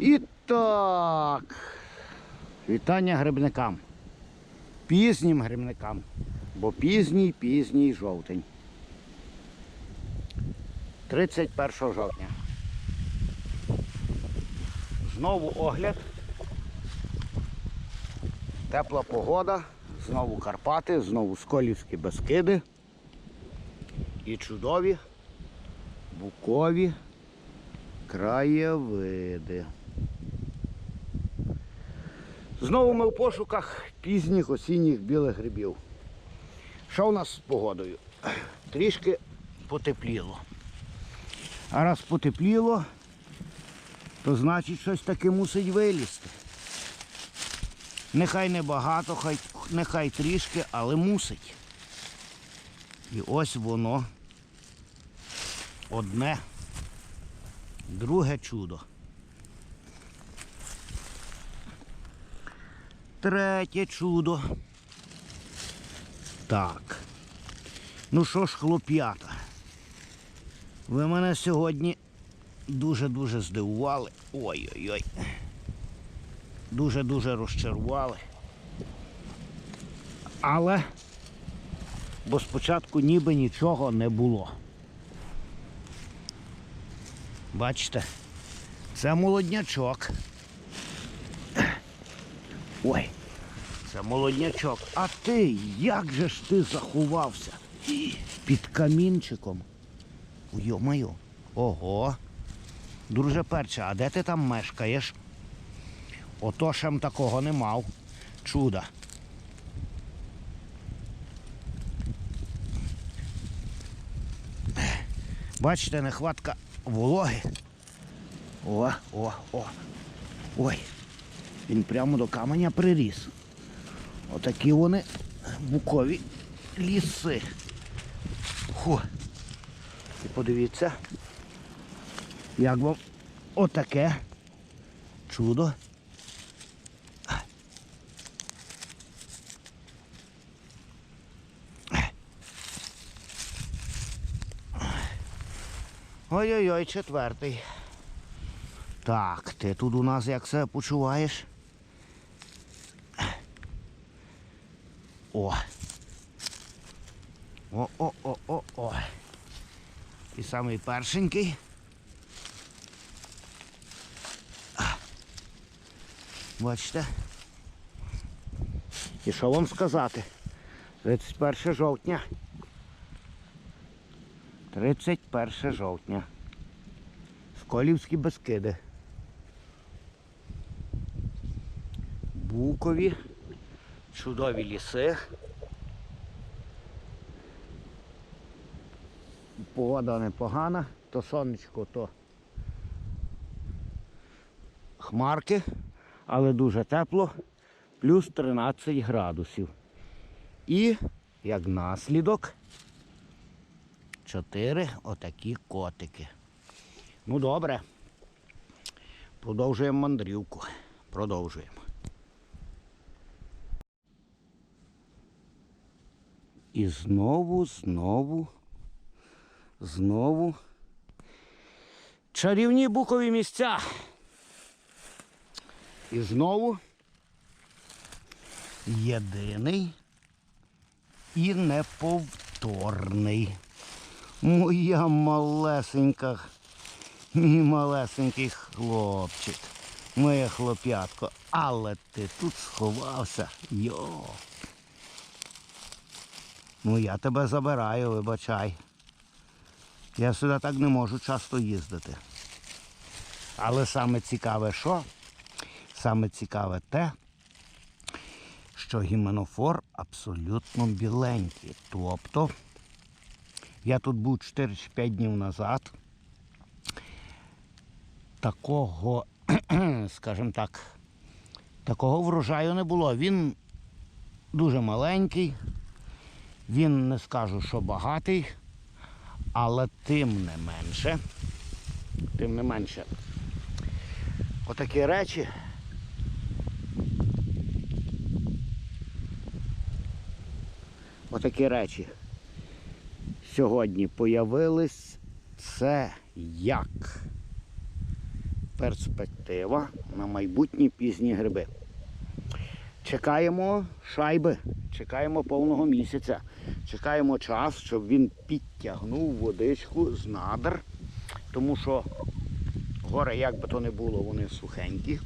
І так. Вітання грибникам. Пізнім грибникам. Бо пізній, пізній жовтень. 31 жовтня. Знову огляд. Тепла погода, знову Карпати, знову Сколівські Бескиди. І чудові букові краєвиди. Знову ми в пошуках пізніх осінніх білих грибів. Що у нас з погодою? Трішки потепліло. А раз потепліло, то значить щось таке мусить вилізти. Нехай не багато, хай, нехай трішки, але мусить. І ось воно одне, друге чудо. Третє чудо. Так. Ну що ж, хлоп'ята, ви мене сьогодні дуже-дуже здивували. Ой-ой-ой. Дуже-дуже розчарували. Але бо спочатку ніби нічого не було. Бачите, це молоднячок. Ой, це молоднячок. А ти, як же ж ти заховався? Під камінчиком. Йо-моє. Ого. Друже перче, а де ти там мешкаєш? Ото ж ем такого не мав. Чуда. Бачите, нехватка вологи. О, о, о. Ой. Він прямо до каменя приріс. Отакі вони букові ліси. Ху. І подивіться, як вам отаке чудо. Ой-ой-ой, четвертий. Так, ти тут у нас як себе почуваєш? О. О-о-о-о-о. І самий першенький. Бачите? І що вам сказати? 31 жовтня. 31 жовтня. Сколівські Бескиди. Букові, чудові ліси. Погода непогана, то сонечко, то хмарки, але дуже тепло, плюс 13 градусів. І, як наслідок, чотири отакі котики. Ну добре. Продовжуємо мандрівку. Продовжуємо. І знову, знову, знову. Чарівні букові місця. І знову єдиний і неповторний. Моя малесенька, мій малесенький хлопчик, моє хлоп'ятко, але ти тут сховався. Йо. Ну я тебе забираю, вибачай. Я сюди так не можу часто їздити. Але саме цікаве що? Саме цікаве те, що гіменофор абсолютно біленький. Тобто я тут був 4-5 днів назад. Такого, скажімо так, такого врожаю не було. Він дуже маленький, він не скажу, що багатий, але тим не менше, тим не менше, отакі речі. Отакі речі сьогодні появились. Це як? перспектива на майбутні пізні гриби. Чекаємо шайби, чекаємо повного місяця, чекаємо час, щоб він підтягнув водичку з надр, тому що гори, як би то не було, вони сухенькі.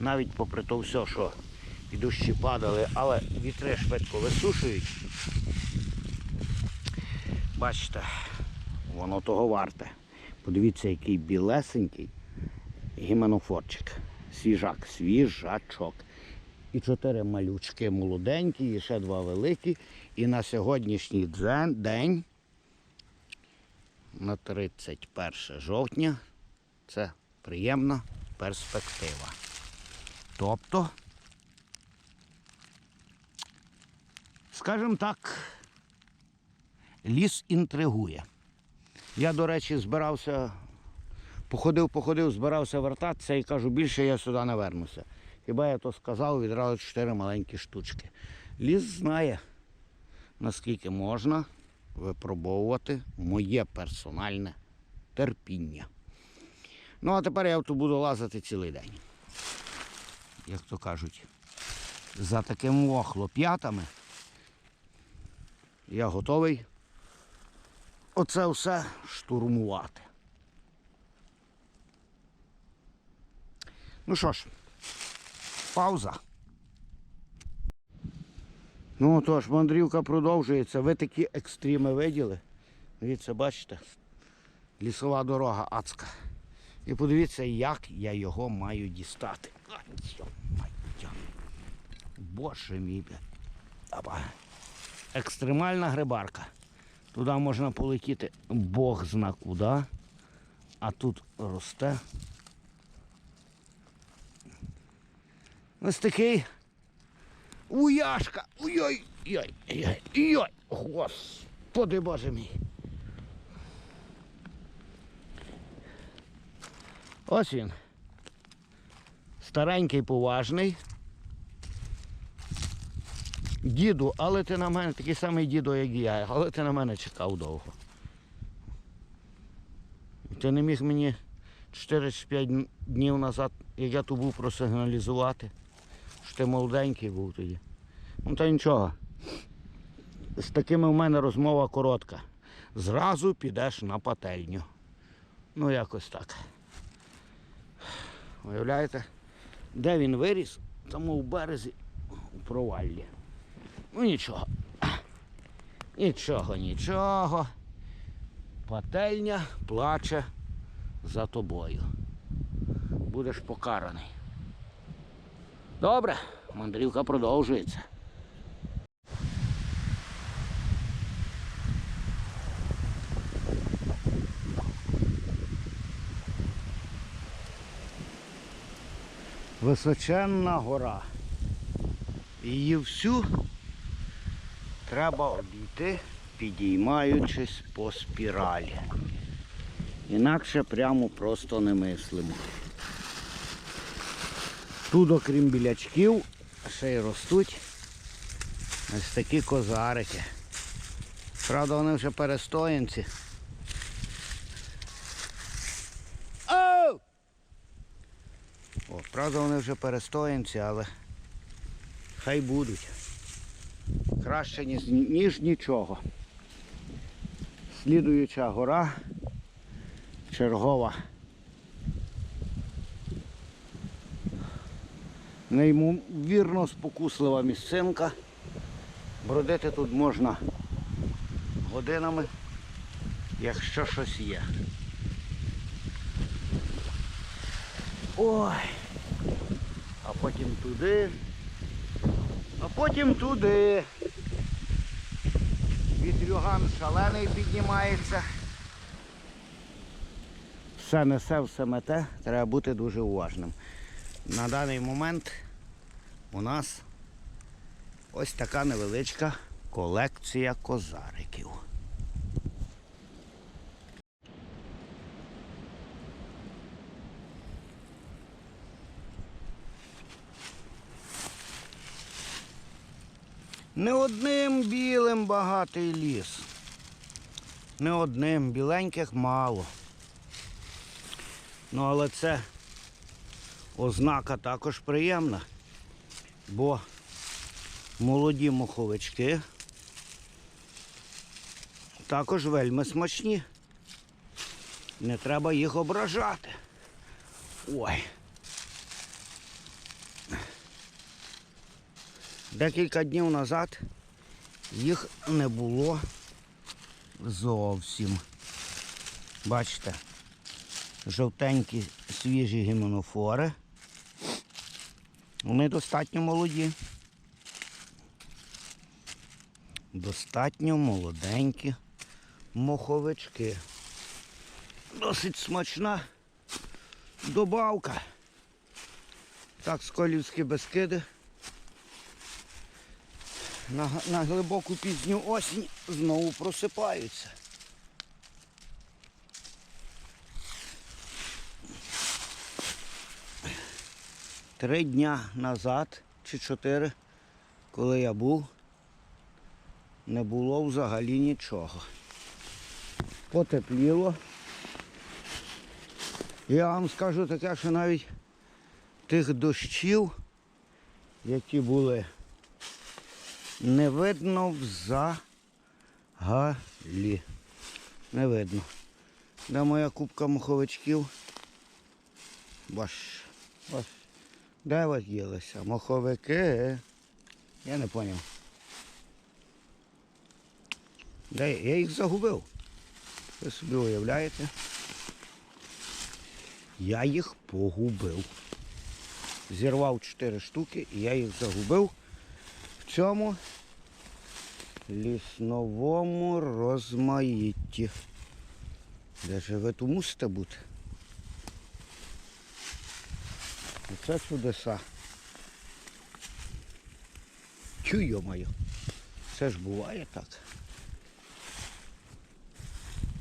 Навіть попри то все, що і дощі падали, але вітри швидко висушують. Бачите, воно того варте. Подивіться, який білесенький гіменофорчик. Свіжак, свіжачок. І чотири малючки молоденькі, і ще два великі. І на сьогоднішній день, на 31 жовтня, це приємна перспектива. Тобто, скажімо так, ліс інтригує. Я, до речі, збирався, походив, походив, збирався вертатися і кажу, більше я сюди не вернуся. Хіба я то сказав, відразу чотири маленькі штучки. Ліс знає, наскільки можна випробовувати моє персональне терпіння. Ну, а тепер я тут буду лазити цілий день. Як то кажуть, за таким о хлоп'ятами я готовий оце все штурмувати. Ну що ж, пауза. Ну тож, мандрівка продовжується. Ви такі екстріми виділи. Дивіться, бачите? Лісова дорога адська. І подивіться, як я його маю дістати. Боже мій. Екстремальна грибарка. Туди можна полетіти Бог зна куди. А тут росте. Ось такий уяшка. Ой-ой, ой, ой, ой, господи боже мій. Ось він. Старенький, поважний. Діду, але ти на мене такий самий діду, як і я, але ти на мене чекав довго. Ти не міг мені 4-5 днів назад, як я тут був просигналізувати, ти молоденький був тоді. Ну та нічого. З такими в мене розмова коротка. Зразу підеш на пательню. Ну, якось так. Уявляєте? Де він виріс? Тому в березі у проваллі. Ну нічого. Нічого, нічого. Пательня плаче за тобою. Будеш покараний. Добре, мандрівка продовжується. Височенна гора. Її всю треба обійти, підіймаючись по спіралі. Інакше прямо просто не мислимо. Тут, окрім білячків, ще й ростуть ось такі козарики. Правда, вони вже перестоянці. О, правда, вони вже перестоянці, але хай будуть. Краще, ніж, ніж нічого. Слідуюча гора, чергова. Неймовірно спокуслива місцинка. Бродити тут можна годинами, якщо щось є. Ой. А потім туди. А потім туди. Вітрюган шалений піднімається. Все несе, все мете, треба бути дуже уважним. На даний момент у нас ось така невеличка колекція козариків. Не одним білим багатий ліс. Не одним, біленьких мало. Ну, але це ознака також приємна, бо молоді моховички також вельми смачні. Не треба їх ображати. Ой. Декілька днів назад їх не було зовсім. Бачите, жовтенькі свіжі гіменофори. Вони достатньо молоді. Достатньо молоденькі моховички. Досить смачна добавка. Так, сколівські безкиди. На, на глибоку пізню осінь знову просипаються. Три дня назад чи чотири, коли я був, не було взагалі нічого. Потепліло. Я вам скажу таке, що навіть тих дощів, які були, не видно взагалі. Не видно. Де моя кубка моховичків? Баш, баш. Де ви ділися? Моховики. Я не зрозумів. Де я? їх загубив. Ви собі уявляєте? Я їх погубив. Зірвав 4 штуки і я їх загубив в цьому лісновому розмаїтті. Де же ви тут мусите бути? Оце чудеса. Чую мою. Це ж буває так.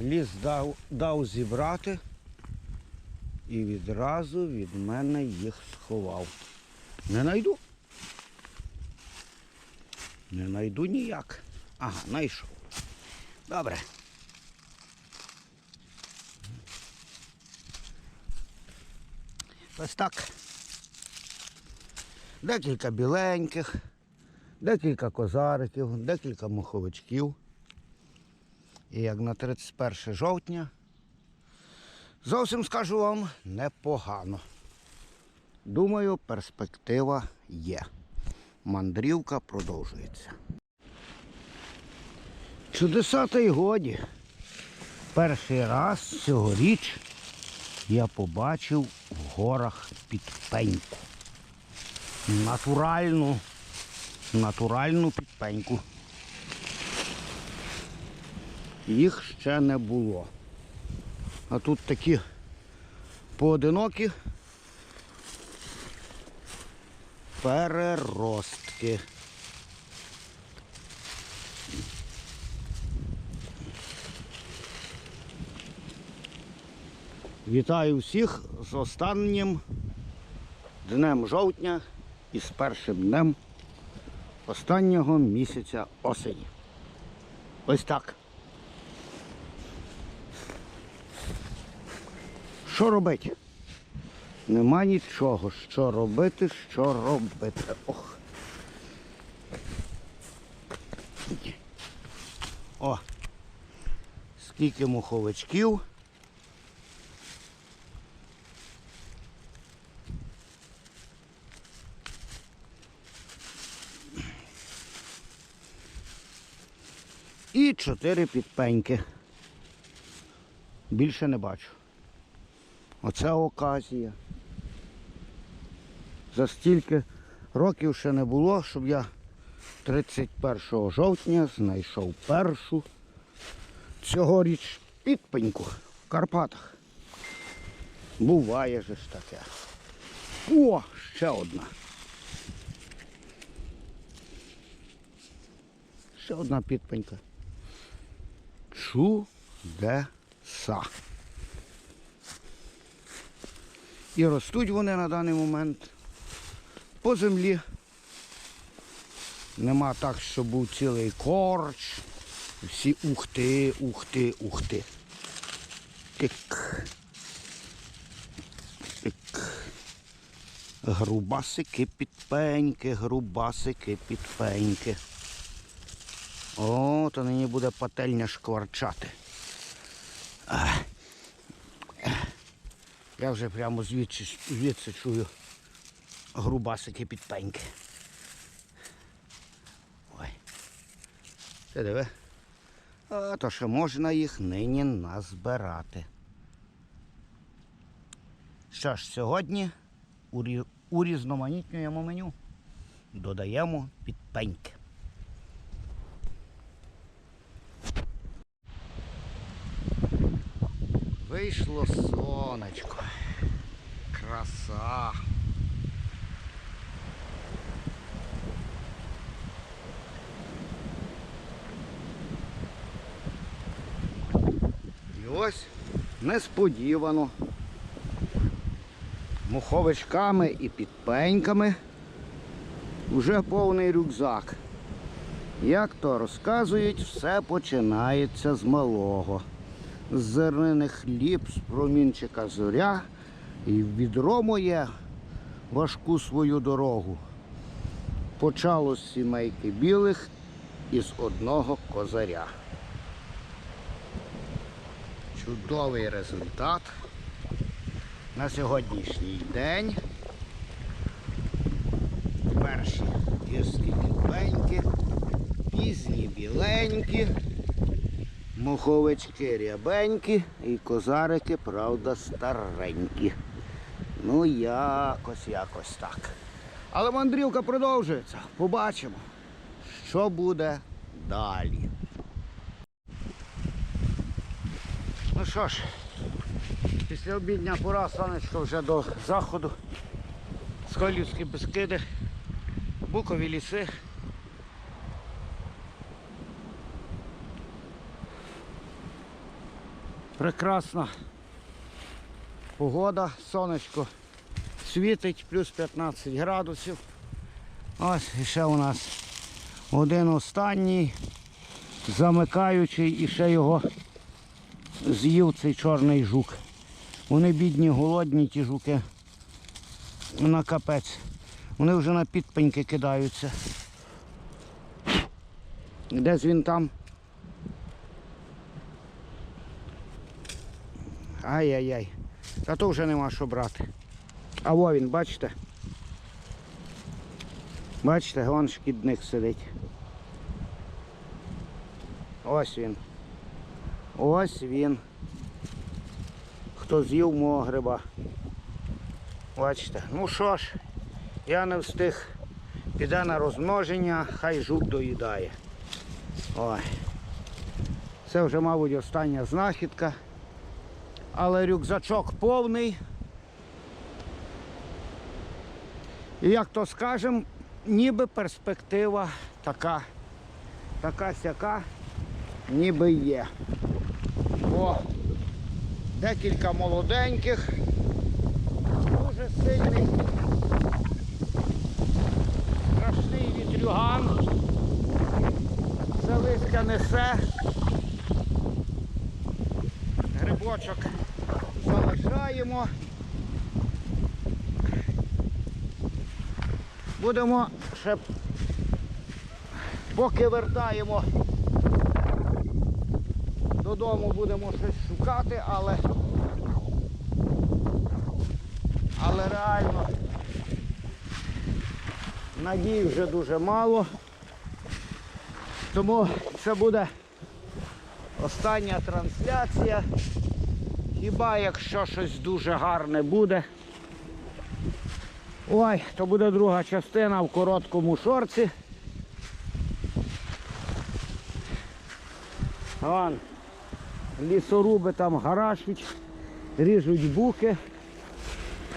Ліс дав, дав зібрати і відразу від мене їх сховав. Не найду. Не найду ніяк. Ага, знайшов. Добре. Ось так. Декілька біленьких, декілька козариків, декілька моховичків. І як на 31 жовтня, зовсім скажу вам, непогано. Думаю, перспектива є. Мандрівка продовжується. Чудеса та й годі. Перший раз цьогоріч я побачив в горах підпеньку. Натуральну, натуральну підпеньку. Їх ще не було. А тут такі поодинокі переростки. Вітаю всіх з останнім днем жовтня і першим днем останнього місяця осені. Ось так. Що робити? Нема нічого. Що робити, що робити. Ох. О! Скільки муховичків. І чотири підпеньки. Більше не бачу. Оце оказія. За стільки років ще не було, щоб я 31 жовтня знайшов першу цьогоріч підпеньку в Карпатах. Буває же ж таке. О, ще одна. Ще одна підпенька. Чудеса. І ростуть вони на даний момент по землі. Нема так, що був цілий корч. Всі ухти, ухти, ухти. Тик. Тик. Грубасики підпеньки, грубасики підпеньки. О, то нині буде пательня шкварчати. Я вже прямо звідси, звідси чую грубасики підпеньки. Ой. Ти диви. А то ще можна їх нині назбирати. Що ж, сьогодні урі- урізноманітнюємо меню. Додаємо підпеньки. Вийшло сонечко. Краса. І ось несподівано муховичками і підпеньками вже повний рюкзак. Як то розказують, все починається з малого. З зернених хліб, з промінчика зоря і відро моє важку свою дорогу. Почало з сімейки білих із одного козаря. Чудовий результат на сьогоднішній день. Перші гірські підпеньки, пізні біленькі, муховички рябенькі і козарики, правда, старенькі. Ну, якось, якось так. Але мандрівка продовжується. Побачимо, що буде далі. Ну що ж, після обідня пора, сонечко вже до заходу. Сколівські безкиди, букові ліси. Прекрасна погода, сонечко світить, плюс 15 градусів. Ось ще у нас один останній, замикаючий і ще його з'їв цей чорний жук. Вони бідні, голодні, ті жуки. На капець. Вони вже на підпеньки кидаються. Десь він там. Ай-яй-яй. Та то вже нема що брати. А во він, бачите? Бачите, вон шкідник сидить. Ось він. Ось він. Хто з'їв мого гриба. Бачите. Ну що ж, я не встиг. Піде на розмноження, хай жук доїдає. Ой. Це вже, мабуть, остання знахідка. Але рюкзачок повний. І як то скажем, ніби перспектива така, така сяка, ніби є. О, декілька молоденьких, дуже сильний, страшний вітрюган, все листя несе, грибочок залишаємо. Будемо ще поки вертаємо додому будемо щось шукати, але але реально надій вже дуже мало. Тому це буде остання трансляція. Хіба якщо щось дуже гарне буде. Ой, то буде друга частина в короткому шорці. Вон, лісоруби там гарашуть, ріжуть буки,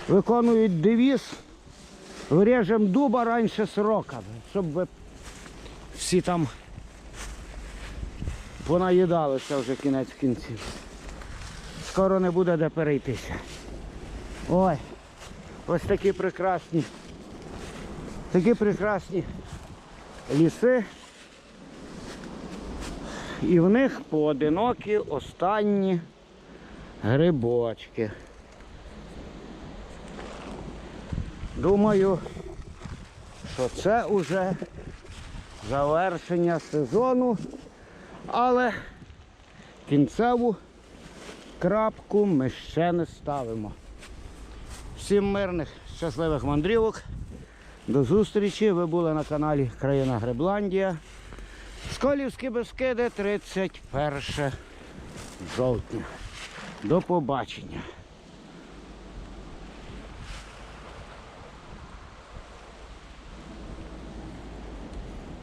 виконують девіз, врежемо дуба раніше срока, щоб ви всі там понаїдалися вже кінець кінців. Скоро не буде де перейтися. Ой, ось такі прекрасні, такі прекрасні ліси. І в них поодинокі останні грибочки. Думаю, що це вже завершення сезону, але кінцеву крапку ми ще не ставимо. Всім мирних, щасливих мандрівок. До зустрічі. Ви були на каналі Країна Гребландія. Сколівські Бескиди 31 жовтня. До побачення.